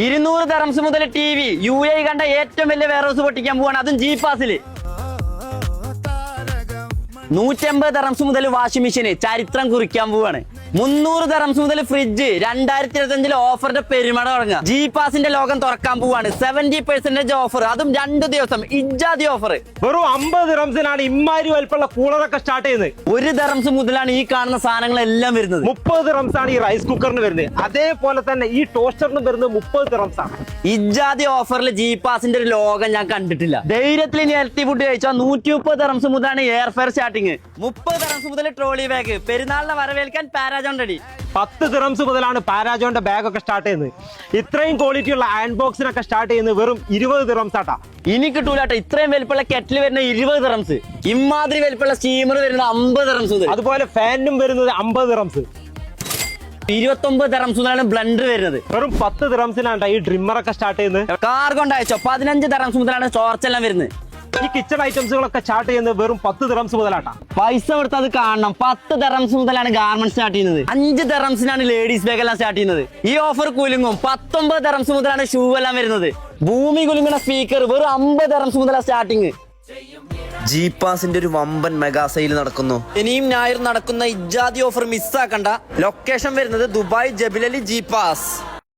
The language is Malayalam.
ഇരുന്നൂറ് തെറംസ് മുതൽ ടി വി. യു എ കണ്ട ഏറ്റവും വലിയ വെയർഹൗസ് പൊട്ടിക്കാൻ പോവാണ്. അതും ജി പാസിൽ നൂറ്റമ്പത് തെറംസ് മുതൽ വാഷിംഗ് മെഷീന് ചരിത്രം കുറിക്കാൻ പോവാണ്. മുന്നൂറ് തെറംസ് മുതൽ ഫ്രിഡ്ജ് രണ്ടായിരത്തി ഇരുപത്തി അഞ്ചിൽ ഓഫറിന്റെ പെരുമട തുടങ്ങുക. ജി പാസിന്റെ ലോകം തുറക്കാൻ പോവാണ്. സെവന്റി പെർസെന്റേജ് ഓഫർ അതും രണ്ട് ദിവസം ഇജാതി ഓഫർ വെറും അമ്പത് തെറംസിനാണ് ഇമ്മാരി വലിപ്പമുള്ള കൂളറൊക്കെ സ്റ്റാർട്ട് ചെയ്യുന്നത്. ഒരു തെറംസ് മുതലാണ് ഈ കാണുന്ന സാധനങ്ങളെല്ലാം വരുന്നത്. മുപ്പത് തെറംസ് ആണ് ഈ റൈസ് കുക്കറിന് വരുന്നത്. അതേപോലെ തന്നെ ഈ ടോസ്റ്ററിന് വരുന്നത് മുപ്പത് തെറംസ് ആണ്. ഇജാതി ഓഫറിൽ ജി പാസിന്റെ ഒരു ലോകം ഞാൻ കണ്ടിട്ടില്ല. ധൈര്യത്തിൽ ഇനി ഹെൽത്തി ഫുഡ് കഴിച്ചാൽ നൂറ്റി മുപ്പത് തെറംസ് മുതലാണ് എയർ ഫെയർ സ്റ്റാർട്ടിങ് മുപ്പത് തെറംസ് മുതൽ ട്രോളി ബാഗ് പെരുന്നാളിനെ വരവേൽക്കാൻ പാരാജോൺ റെഡി പത്ത് തിറംസ് മുതലാണ് പാരാജോന്റെ ബാഗ് ഒക്കെ സ്റ്റാർട്ട് ചെയ്യുന്നത്. ഇത്രയും ക്വാളിറ്റി ഉള്ള അയൺ ബോക്സിനൊക്കെ സ്റ്റാർട്ട് ചെയ്യുന്നത് വെറും ഇരുപത് തിറംസ് ആട്ടാ. ഇനി കിട്ടൂലാട്ടോ ഇത്രയും വലിപ്പമുള്ള കെറ്റിൽ വരുന്ന ഇരുപത് തിറംസ് ഇമാതിരി വലിപ്പമുള്ള സ്റ്റീമർ വരുന്ന അമ്പത് തിറംസ് അതുപോലെ ഫാനും വരുന്നത് അമ്പത് തിറംസ് ഇരുപത്തി ഒമ്പത് തെറംസ് മുതലാണ് ബ്ലണ്ടർ വരുന്നത്. വെറും പത്ത് ദിറംസിനാണ് ഈ ഡ്രിമ്മറൊക്കെ സ്റ്റാർട്ട് ചെയ്യുന്നത്. കാർ കൊണ്ട് അയച്ചോ പതിനഞ്ച് തെറംസ് മുതലാണ് ചോർച്ചെല്ലാം വരുന്നത്. ഈ കിച്ചൺ ഐറ്റംസുകളൊക്കെ സ്റ്റാർട്ട് ചെയ്യുന്നത് വെറും പത്ത് തെറംസ് മുതലാട്ടാ. പൈസ കൊടുത്ത് അത് കാണണം. പത്ത് തെറംസ് മുതലാണ് ഗാർമെന്റ് സ്റ്റാർട്ട് ചെയ്യുന്നത്. അഞ്ച് തെറംസിനാണ് ലേഡീസ് ബാഗ് എല്ലാം സ്റ്റാർട്ട് ചെയ്യുന്നത്. ഈ ഓഫർ കുലുങ്ങും. പത്തൊമ്പത് തെറംസ് മുതലാണ് ഷൂ എല്ലാം വരുന്നത്. ഭൂമി കുലുങ്ങുന്ന സ്പീക്കർ വെറും അമ്പത് തെറംസ് മുതലാണ് സ്റ്റാർട്ടിങ് ജീപ്പാസിന്റെ ഒരു വമ്പൻ മെഗാ സെയിൽ നടക്കുന്നു. ഇനിയും ഞായർ നടക്കുന്ന ഇജാതി ഓഫർ മിസ്സാക്കണ്ട ലൊക്കേഷൻ വരുന്നത് ദുബായ് ജബിലലി ജി പാസ്